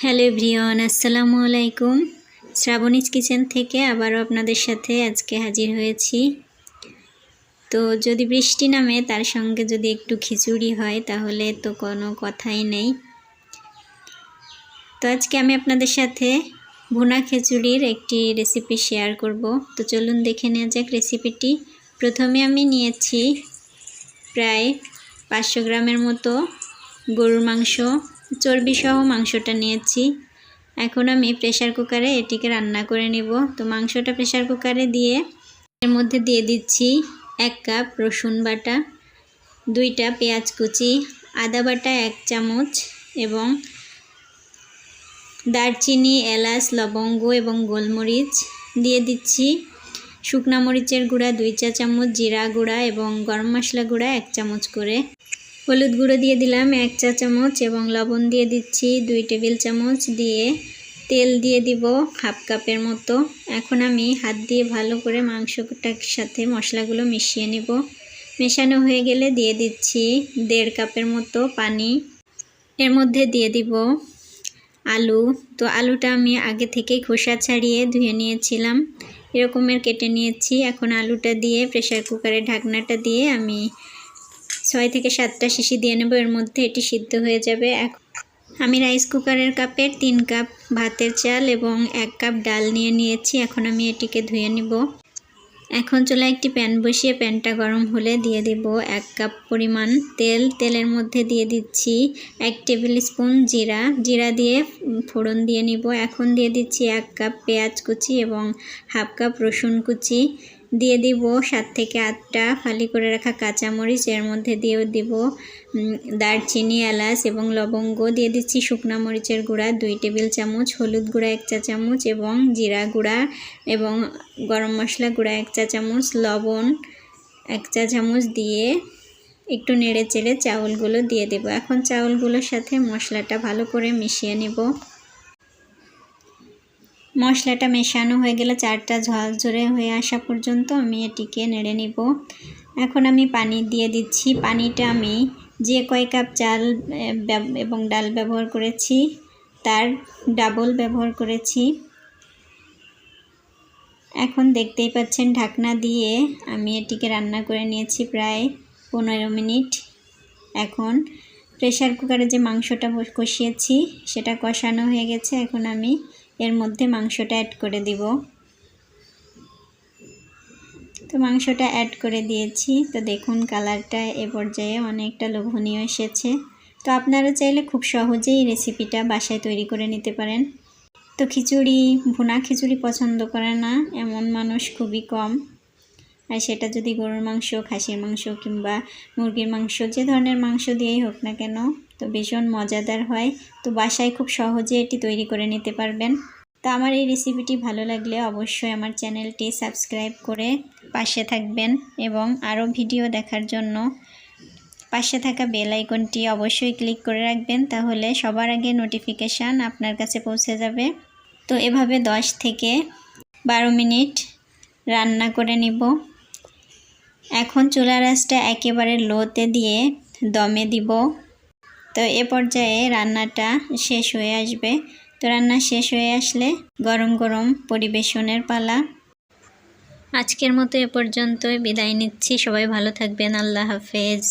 Hello everyone, আসসালামু আলাইকুম। Shrabani's kitchen থেকে আবারও আপনাদের সাথে আজকে হাজির হয়েছি। তো যদি বৃষ্টি নামে তার সঙ্গে যদি একটু খিচুড়ি হয় তাহলে তো কোনো কথাই নেই। তো আজকে আমি আপনাদের সাথে ভুনা খিচুড়ির একটি রেসিপি শেয়ার করব। তো চলুন দেখে নেওয়া যাক রেসিপিটি প্রথমে আমি নিয়েছি প্রায় পাঁচশো গ্রামের মতো গরুর মাংস চর্বি সহ মাংসটা নিয়েছি। এখন আমি প্রেশার কুকারে এটিকে রান্না করে নেব। তো মাংসটা প্রেশার কুকারে দিয়ে এর মধ্যে দিয়ে দিচ্ছি এক কাপ রসুন বাটা দুইটা পেঁয়াজ কুচি, আদা বাটা এক চামচ এবং দারচিনি, এলাচ, লবঙ্গ এবং গোলমরিচ দিয়ে দিচ্ছি। শুকনা মরিচের গুঁড়া দুই চা চামচ, জিরা গুঁড়া এবং গরম মশলা গুঁড়া এক চামচ করে। হলুদ গুঁড়ো দিয়ে দিলাম এক চা চামচ এবং লবণ দিয়ে দিচ্ছি দুই টেবিল চামচ দিয়ে। তেল দিয়ে দিব হাফ কাপের মতো। এখন আমি হাত দিয়ে ভালো করে মাংসটার সাথে মশলাগুলো মিশিয়ে নেব। মেশানো হয়ে গেলে দিয়ে দিচ্ছি দেড় কাপের মতো পানি। এর মধ্যে দিয়ে দিব আলু। তো আলুটা আমি আগে থেকেই খোসা ছাড়িয়ে ধুয়ে নিয়েছিলাম। এরকমের কেটে নিয়েছি। এখন আলুটা দিয়ে প্রেশার কুকারে ঢাকনাটা দিয়ে আমি ছয় থেকে সাতটা শিশি দিয়ে নেব, এর মধ্যে এটি সিদ্ধ হয়ে যাবে। আমি রাইস কুকারের কাপের তিন কাপ ভাতের চাল এবং এক কাপ ডাল নিয়ে নিয়েছি, এখন আমি এটিকে ধুয়ে নিব। এখন চলে একটি প্যান বসিয়ে প্যানটা গরম হলে দিয়ে দিব এক কাপ পরিমাণ তেল। তেলের মধ্যে দিয়ে দিচ্ছি এক টেবিল স্পুন জিরা। জিরা দিয়ে ফোড়ন দিয়ে নিব। এখন দিয়ে দিচ্ছি এক কাপ পেঁয়াজ কুচি এবং হাফ কাপ রসুন কুচি। দিয়ে দিব সাত থেকে আটটা ফালি করে রাখা কাঁচামরিচ, এর মধ্যে দিয়েও দিব দারচিনি, এলাচ এবং লবঙ্গ। দিয়ে দিচ্ছি শুকনা মরিচের গুঁড়া, দুই টেবিল চামচ, হলুদ গুঁড়া এক চা চামচ এবং জিরা গুঁড়া এবং গরম মশলা গুঁড়া এক চা চামচ, লবণ এক চা চামচ দিয়ে একটু নেড়ে চেড়ে চাউলগুলো দিয়ে দেব। এখন চাউলগুলোর সাথে মশলাটা ভালো করে মিশিয়ে নেব। মশলাটা মেশানো হয়ে গেলে চারটা ঝাল ঝরে হয়ে আসা পর্যন্ত আমি এটিকে নেড়ে নিব। এখন আমি পানি দিয়ে দিচ্ছি। পানিটা আমি যে কয় কাপ চাল এবং ডাল ব্যবহার করেছি, তার ডাবল ব্যবহার করেছি। এখন দেখতেই পাচ্ছেন, ঢাকনা দিয়ে আমি এটিকে রান্না করে নিয়েছি প্রায় পনেরো মিনিট। এখন প্রেশার কুকারে যে মাংসটা কষিয়েছি, সেটা কষানো হয়ে গেছে। এখন আমি এর মধ্যে মাংসটা অ্যাড করে দিব। তো মাংসটা অ্যাড করে দিয়েছি। তো দেখুন কালারটা এ পর্যায়ে অনেকটা লোভনীয় এসেছে। তো আপনারা চাইলে খুব সহজেই রেসিপিটা বাসায় তৈরি করে নিতে পারেন। তো খিচুড়ি, ভুনা খিচুড়ি পছন্দ করে না, এমন মানুষ খুবই কম। আর সেটা যদি গরুর মাংস, খাসির মাংস কিংবা মুরগির মাংস, যে ধরনের মাংস দিয়েই হোক না কেন, তো ভীষণ মজাদার হয়। তো বাসায় খুব সহজে এটি তৈরি করে নিতে পারবেন। তো আমার এই রেসিপিটি ভালো লাগলে অবশ্যই আমার চ্যানেলটি সাবস্ক্রাইব করে পাশে থাকবেন এবং আরও ভিডিও দেখার জন্য পাশে থাকা বেল আইকনটি অবশ্যই ক্লিক করে রাখবেন, তাহলে সবার আগে নোটিফিকেশান আপনার কাছে পৌঁছে যাবে। তো এভাবে 10 থেকে বারো মিনিট রান্না করে নিব। এখন চুলা রাসটা একেবারে লোতে দিয়ে দমে দিব। তো এ পর্যায়ে রান্নাটা শেষ হয়ে আসবে। তো রান্না শেষ হয়ে আসলে গরম গরম পরিবেশনের পালা। আজকের মতো এ পর্যন্তই। বিদায় নিচ্ছি। সবাই ভালো থাকবেন। আল্লাহ হাফেজ।